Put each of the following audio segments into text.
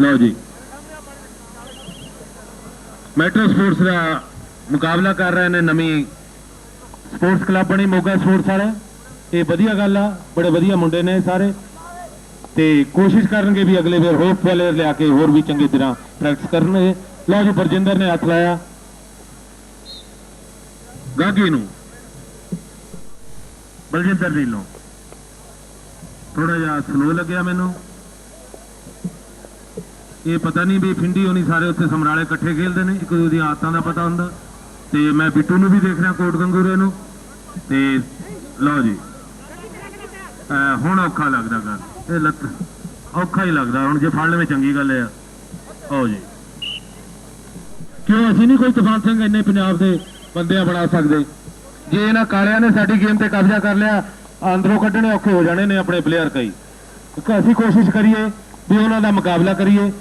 ਲਓ ਜੀ। Metro sports ਦਾ ਮੁਕਾਬਲਾ ਕਰ ਰਹੇ ਨੇ ਨਵੀਂ ਸਪੋਰਟਸ ਕਲੱਬ ਬਣੀ, ਮੋਗਾ ਸਪੋਰਟਸ ਵਾਲੇ। ਇਹ ਵਧੀਆ ਗੱਲ ਆ, ਬੜੇ ਵਧੀਆ ਮੁੰਡੇ ਨੇ ਸਾਰੇ। ਤੇ ਕੋਸ਼ਿਸ਼ ਕਰਨਗੇ ਵੀ ਅਗਲੇ ਵਾਰ ਹੋਰ ਪਲੇਅਰ ਲਿਆ ਕੇ ਹੋਰ ਵੀ ਚੰਗੀ ਤਰ੍ਹਾਂ ਪ੍ਰੈਕਟਿਸ ਕਰਨਗੇ। ਲਓ ਜੀ, ਬਰਜਿੰਦਰ ਨੇ ਹੱਥ ਲਾਇਆ। ਗਾਗੀ ਨੂੰ। ਬਲਜਿੰਦਰ ਢਿੱਲੋਂ ਥੋੜਾ ਜਿਹਾ ਸਲੋ ਲੱਗਿਆ ਮੈਨੂੰ। ਇਹ ਪਤਾ ਨਹੀਂ ਵੀ ਫਿੰਡੀ ਹੋਣੀ ਸਾਰੇ ਉੱਥੇ ਸਮਰਾਲੇ ਇਕੱਠੇ ਖੇਲਦੇ ਨੇ, ਇੱਕ ਦੂਜੇ ਦੀਆਂ ਆਦਤਾਂ ਦਾ ਪਤਾ ਹੁੰਦਾ। ਤੇ ਮੈਂ ਬਿੱਟੂ ਨੂੰ ਵੀ ਦੇਖ ਰਿਹਾ, ਕੋਟ ਗੰਗੂਰੇ ਨੂੰ। ਤੇ ਲਓ ਜੀ। ਹੁਣ ਔਖਾ ਲੱਗਦਾ ਗੱਲ। ਇਹ ਲੱਤ ਔਖਾ ਹੀ ਲੱਗਦਾ, ਹੁਣ ਜੇ ਫੜ ਲਵੇ ਚੰਗੀ ਗੱਲ ਹੈ ਆਓ ਜੀ। ਕਿਉਂ ਅਸੀਂ ਨਹੀਂ ਕੋਈ ਤਫਾਨ ਸਿੰਘ ਇੰਨੇ ਪੰਜਾਬ ਦੇ ਬੰਦਿਆਂ ਬਣਾ ਸਕਦੇ? ਜੇ ਇਹਨਾਂ ਕਾਲਿਆਂ ਨੇ ਸਾਡੀ ਗੇਮ ਤੇ ਕਬਜ਼ਾ ਕਰ ਲਿਆ ਅੰਦਰੋਂ ਕੱਢਣੇ ਔਖੇ ਹੋ ਜਾਣੇ ਨੇ ਆਪਣੇ ਪਲੇਅਰ ਕਈ। ਅਸੀਂ ਕੋਸ਼ਿਸ਼ ਕਰੀਏ ਵੀ ਉਹਨਾਂ ਦਾ ਮੁਕਾਬਲਾ ਕਰੀਏ।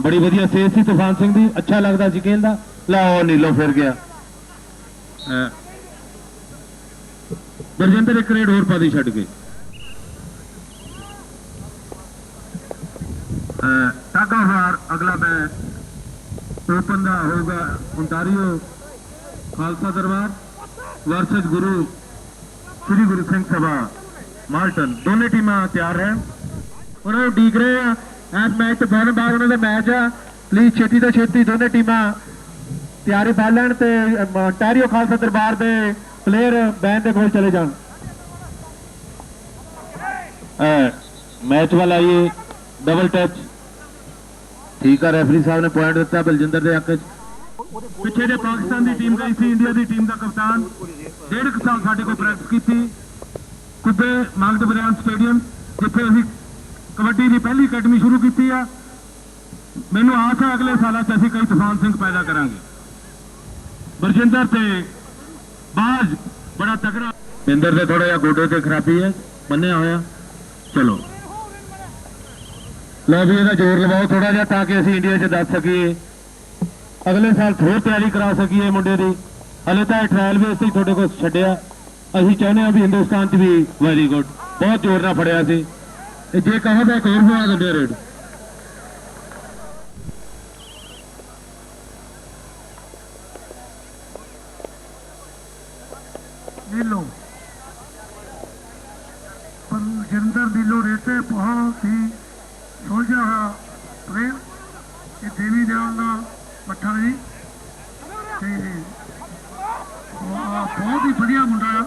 ਬੜੀ ਵਧੀਆ ਸੇਧ ਸੀ ਤੂਫਾਨ ਸਿੰਘ ਦੀ, ਅੱਛਾ ਲੱਗਦਾ ਸੀ ਕਹਿੰਦਾ। ਲਾਓ ਨੀਲੋ ਫਿਰ ਗਿਆ। ਬਰਜਿੰਦਰ ਇੱਕ ਰੇਡ ਹੋਰ ਪਾਦੀ ਛੱਡ ਕੇ। ਟਾਗਾ ਅਗਲਾ ਮੈਚ ਓਪਨ ਦਾ ਹੋਊਗਾ Ontario Khalsa Darbar versus Guru, Sri Guru Singh Sabha, Malton. ਦੋਨੇ ਟੀਮਾਂ ਤਿਆਰ ਹੈ ਉਹਨਾਂ ਨੂੰ ਡੀਕ ਰਹੇ ਆ। ਇਸ ਮੈਚ ਤੋਂ ਫੌਰਨ ਬਾਅਦ ਉਹਨਾਂ ਦਾ ਮੈਚ ਆ। ਪਲੀਜ਼ ਛੇਤੀ ਤੋਂ ਛੇਤੀ ਦੋਨੇ ਟੀਮਾਂ ਤਿਆਰੀ ਪਾ ਲੈਣ ਤੇ ਟੈਰੀਓ ਖਾਲਸਾ ਦਰਬਾਰ ਦੇ ਪਲੇਅਰ ਬੈਨ ਦੇ ਕੋਲ ਚਲੇ ਜਾਣ। ਮੈਚ ਵਾਲਾ ਇਹ ਡਬਲ ਟੱਚ ਠੀਕ ਆ ਰੈਫਰੀ ਸਾਹਿਬ ਨੇ ਪੁਆਇੰਟ ਦਿੱਤਾ ਬਲਜਿੰਦਰ ਦੇ ਹੱਕ 'ਚ। ਪਿੱਛੇ ਦੇ ਪਾਕਿਸਤਾਨ ਦੀ ਟੀਮ ਗਈ ਸੀ ਇੰਡੀਆ ਦੀ ਟੀਮ ਦਾ ਕਪਤਾਨ ਡੇਢ ਸਾਲ ਸਾਡੇ ਕੋਲ ਪ੍ਰੈਕਟਿਸ ਕੀਤੀ। ਕੁੱਬੇ ਮੰਗਦ ਬਰਿਆਨ ਸਟੇਡੀਅਮ ਜਿੱਥੇ ਅਸੀਂ ਕਬੱਡੀ ਦੀ ਪਹਿਲੀ ਅਕੈਡਮੀ ਸ਼ੁਰੂ ਕੀਤੀ ਆ। ਮੈਨੂੰ ਆਸ ਹੈ ਅਗਲੇ ਸਾਲਾਂ 'ਚ ਅਸੀਂ ਕਈ ਤੂਫਾਨ ਸਿੰਘ ਪੈਦਾ ਕਰਾਂਗੇ। ਬਰਜਿੰਦਰ ਤੇ ਬਾਜ ਬੜਾ ਤਗੜਾ ਇੰਦਰ ਦੇ ਥੋੜਾ ਜਿਹਾ ਗੋਡੇ ਤੇ ਖਰਾਬੀ ਹੈ, ਬੰਨਿਆ ਹੋਇਆ। ਚਲੋ। ਲਓ ਵੀ ਇਹਦਾ ਜ਼ੋਰ ਲਵਾਓ ਥੋੜਾ ਜਿਹਾ ਤਾਂ ਕਿ ਅਸੀਂ ਇੰਡੀਆ 'ਚ ਦੱਸ ਸਕੀਏ। ਅਗਲੇ ਸਾਲ ਹੋਰ ਤਿਆਰੀ ਕਰਾ ਸਕੀਏ ਮੁੰਡੇ ਦੀ। ਹਲੇ ਤਾਂ ਇਹ ਟ੍ਰਾਇਲ ਬੇਸ ਤੇ ਤੁਹਾਡੇ ਕੋਲ ਛੱਡਿਆ। ਅਸੀਂ ਚਾਹੁੰਦੇ ਹਾਂ ਵੀ ਹਿੰਦੁਸਤਾਨ 'ਚ ਵੀ ਵੈਰੀ ਗੁੱਡ ਬਹੁਤ ਜ਼ੋਰ ਨਾਲ ਫੜਿਆ ਸੀ। ਜੇ ਕਹੋ ਤਾਂ ਇੱਕ ਹੋਰ ਬਣਾ ਦਿੰਦੇ ਰੇਡ ਨੀਲੋ। ਰੇਤੇ ਬਹੁਤ ਹੀ ਸੋਝਾ ਪ੍ਰੇਮ। ਇਹ ਦੇਵੀ ਦੇਵਨ ਦਾ ਪੱਠਾ ਜੀ। ਤੇ ਉਹ ਬਹੁਤ ਹੀ ਵਧੀਆ ਮੁੰਡਾ ਆ।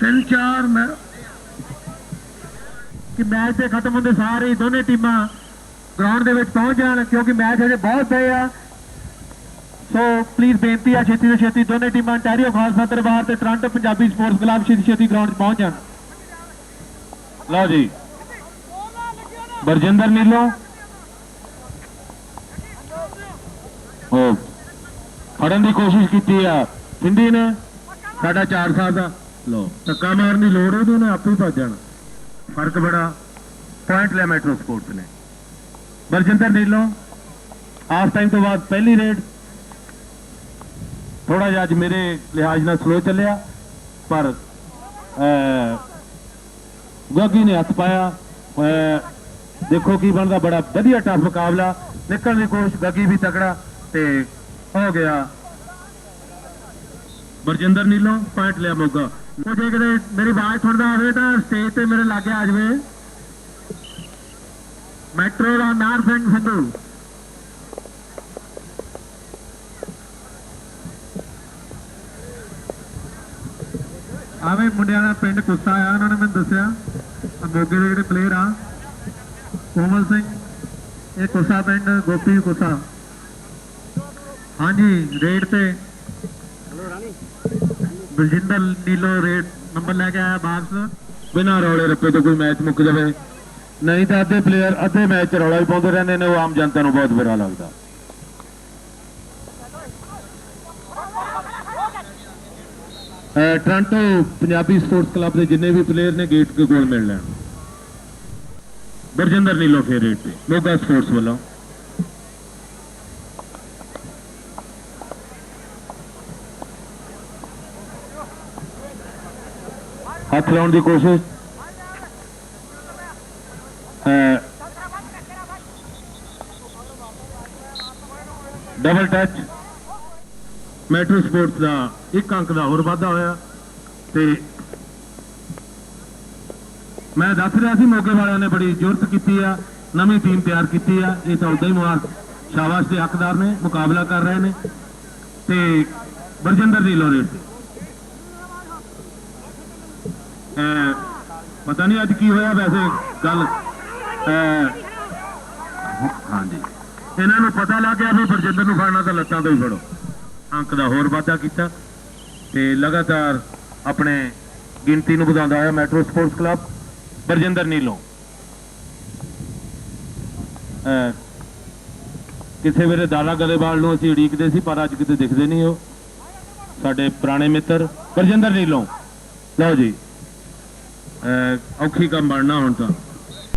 ਤਿੰਨ ਚਾਰ ਮੈਂ ਕਿ ਮੈਚ ਦੇ ਖਤਮ ਹੁੰਦੇ ਸਾਰੇ ਦੋਨੇ ਟੀਮਾਂ ਗਰਾਊਂਡ ਦੇ ਵਿੱਚ ਪਹੁੰਚ ਜਾਣ, ਕਿਉਂਕਿ ਮੈਚ ਹਜੇ ਬਹੁਤ ਪਏ ਆ। ਸੋ ਪਲੀਜ਼ ਬੇਨਤੀ ਆ, ਛੇਤੀ ਤੋਂ ਛੇਤੀ ਦੋਨੇ ਟੀਮਾਂ ਟੈਰੀਓ ਖਾਲਸਾ ਦਰਬਾਰ ਤੇ ਟ੍ਰਾਂਟੋ ਪੰਜਾਬੀ ਸਪੋਰਟਸ ਕਲੱਬ ਛੇਤੀ ਛੇਤੀ ਗਰਾਊਂਡ 'ਚ ਪਹੁੰਚ ਜਾਣ। ਲਓ ਜੀ। ਬਰਜਿੰਦਰ ਨੀਲੋ। ਉਹ ਫੜਨ ਦੀ ਕੋਸ਼ਿਸ਼ ਕੀਤੀ ਆ। ਸਿੰਧੀ ਨੇ। ਸਾਡਾ 4 ਸਾਲ ਦਾ ਲੋ ਧੱਕਾ ਮਾਰਨ ਦੀ ਲੋੜ ਉਹਦੇ ਨਾਲ ਆਪੇ ਭੱਜ ਜਾਣਾ। ਫ਼ਰਕ ਬੜਾ। ਪੁਆਇੰਟ ਲਿਆ ਮੈਟਰੋ ਸਪੋਰਟਸ ਨੇ। ਬਰਜਿੰਦਰ ਨੀਲੋ ਹਾਫ ਟਾਈਮ ਤੋਂ ਬਾਅਦ ਪਹਿਲੀ ਰੇਡ। ਥੋੜਾ ਜਿਹਾ ਅੱਜ ਮੇਰੇ ਲਿਹਾਜ਼ ਨਾਲ ਸਲੋ ਚੱਲਿਆ, ਪਰ ਗੋਗੀ ਨੇ ਹੱਥ ਪਾਇਆ। ਦੇਖੋ ਕੀ ਬਣਦਾ, ਬੜਾ ਵਧੀਆ ਟਫ ਮੁਕਾਬਲਾ। ਨਿਕਲਣ ਦੀ ਕੋਸ਼ਿਸ਼, ਗੱਗੀ ਵੀ ਤਕੜਾ ਤੇ ਹੋ ਗਿਆ। ਬਰਜਿੰਦਰ ਨੀਲੋਂ ਪੁਆਇੰਟ ਲਿਆ ਮੋਗਾ। ਉਹ ਜੇ ਕਿਤੇ ਮੇਰੀ ਆਵਾਜ਼ ਸੁਣਦਾ ਆਵੇ ਤਾਂ ਸਟੇਜ ਤੇ ਮੇਰੇ ਲਾਗੇ ਆ ਜਾਵੇ। ਮੈਟਰੋ ਦਾ ਨਾਰ ਸਿੰਘ ਸਿੱਧੂ। ਆਵੇ ਮੁੰਡਿਆਂ ਦਾ ਪਿੰਡ ਕੁੱਸਾ ਆ, ਉਹਨਾਂ ਨੇ ਮੈਨੂੰ ਦੱਸਿਆ ਆ ਦੇ ਜਿਹੜੇ ਪਲੇਅਰ ਆ, ਕੋਮਲ ਸਿੰਘ, ਇਹ ਕੁੱਸਾ ਪਿੰਡ, ਗੋਪੀ ਕੁੱਸਾ ਹਾਂਜੀ ਰੇਡ ਤੇ। ਬਲਜਿੰਦਰ, ਨੀਲੋ ਰੇਡ ਨੰਬਰ ਲੈ ਕੇ ਆਇਆ ਵਾਪਸ ਬਿਨਾਂ ਰੌਲੇ ਰੱਪੇ ਤੋਂ ਕੋਈ ਮੈਚ ਮੁੱਕ ਜਾਵੇ। ਨਹੀਂ ਤਾਂ ਅੱਧੇ ਪਲੇਅਰ ਅੱਧੇ ਮੈਚ ਰੌਲਾ ਹੀ ਪਾਉਂਦੇ ਰਹਿੰਦੇ ਨੇ, ਉਹ ਆਮ ਜਨਤਾ ਨੂੰ ਬਹੁਤ ਬੁਰਾ ਲੱਗਦਾ। ਟ੍ਰਾਂਟੋ ਪੰਜਾਬੀ ਸਪੋਰਟਸ ਕਲੱਬ ਦੇ ਜਿੰਨੇ ਵੀ ਪਲੇਅਰ ਨੇ, ਗੇਟ ਦੇ ਕੋਲ ਮਿਲ ਲੈਣ। ਬਰਜਿੰਦਰ ਨੀਲੋ ਫੇਰ ਰੇਟ ਤੇ। ਮੋਗਾ ਸਪੋਰਟਸ ਵੱਲੋਂ। ਹੱਥ ਲਾਉਣ ਦੀ ਕੋਸ਼ਿਸ਼। ਡਬਲ ਟੱਚ ਮੈਟਰੋ ਸਪੋਰਟਸ ਦਾ ਇੱਕ ਅੰਕ ਦਾ ਹੋਰ ਵਾਧਾ ਹੋਇਆ ਤੇ ਮੈਂ ਦੱਸ ਰਿਹਾ ਸੀ ਮੋਗੇ ਵਾਲਿਆਂ ਨੇ ਬੜੀ ਜ਼ੁਰਤ ਕੀਤੀ ਆ, ਨਵੀਂ ਟੀਮ ਤਿਆਰ ਕੀਤੀ ਆ। ਇਹ ਤਾਂ ਉਦਾਂ ਹੀ ਮੁਹਾਰ ਸ਼ਾਬਾਸ਼ ਦੇ ਹੱਕਦਾਰ ਨੇ, ਮੁਕਾਬਲਾ ਕਰ ਰਹੇ ਨੇ ਤੇ ਬਰਜਿੰਦਰ ਦੀ ਲੋਰੇਟ ਪਤਾ ਨਹੀਂ ਅੱਜ ਕੀ ਹੋਇਆ ਵੈਸੇ, ਗੱਲ ਹਾਂਜੀ। ਇਹਨਾਂ ਨੂੰ ਪਤਾ ਲੱਗ ਗਿਆ ਵੀ ਬਰਜਿੰਦਰ ਨੂੰ ਫੜਨਾ ਤਾਂ ਲੱਤਾਂ ਤੋਂ ਹੀ ਫੜੋ। ਅੰਕ ਦਾ ਹੋਰ ਵਾਧਾ ਕੀਤਾ ਤੇ ਲਗਾਤਾਰ ਆਪਣੇ ਗਿਣਤੀ ਨੂੰ ਵਧਾਉਂਦਾ ਹੋਇਆ metro sports club Barjinder Nilon. ਕਿਸੇ ਵੇਲੇ ਦਾਰਾ ਗਲੇਵਾਲ ਨੂੰ ਅਸੀਂ ਉਡੀਕਦੇ ਸੀ, ਪਰ ਅੱਜ ਕਿਤੇ ਦਿਖਦੇ ਨਹੀਂ ਉਹ। ਸਾਡੇ ਪੁਰਾਣੇ ਮਿੱਤਰ ਬਰਜਿੰਦਰ ਨੀਲੋਂ। ਲਓ ਜੀ। ਔਖੀ ਕੰਮ ਬਣਨਾ ਹੁਣ ਤਾਂ।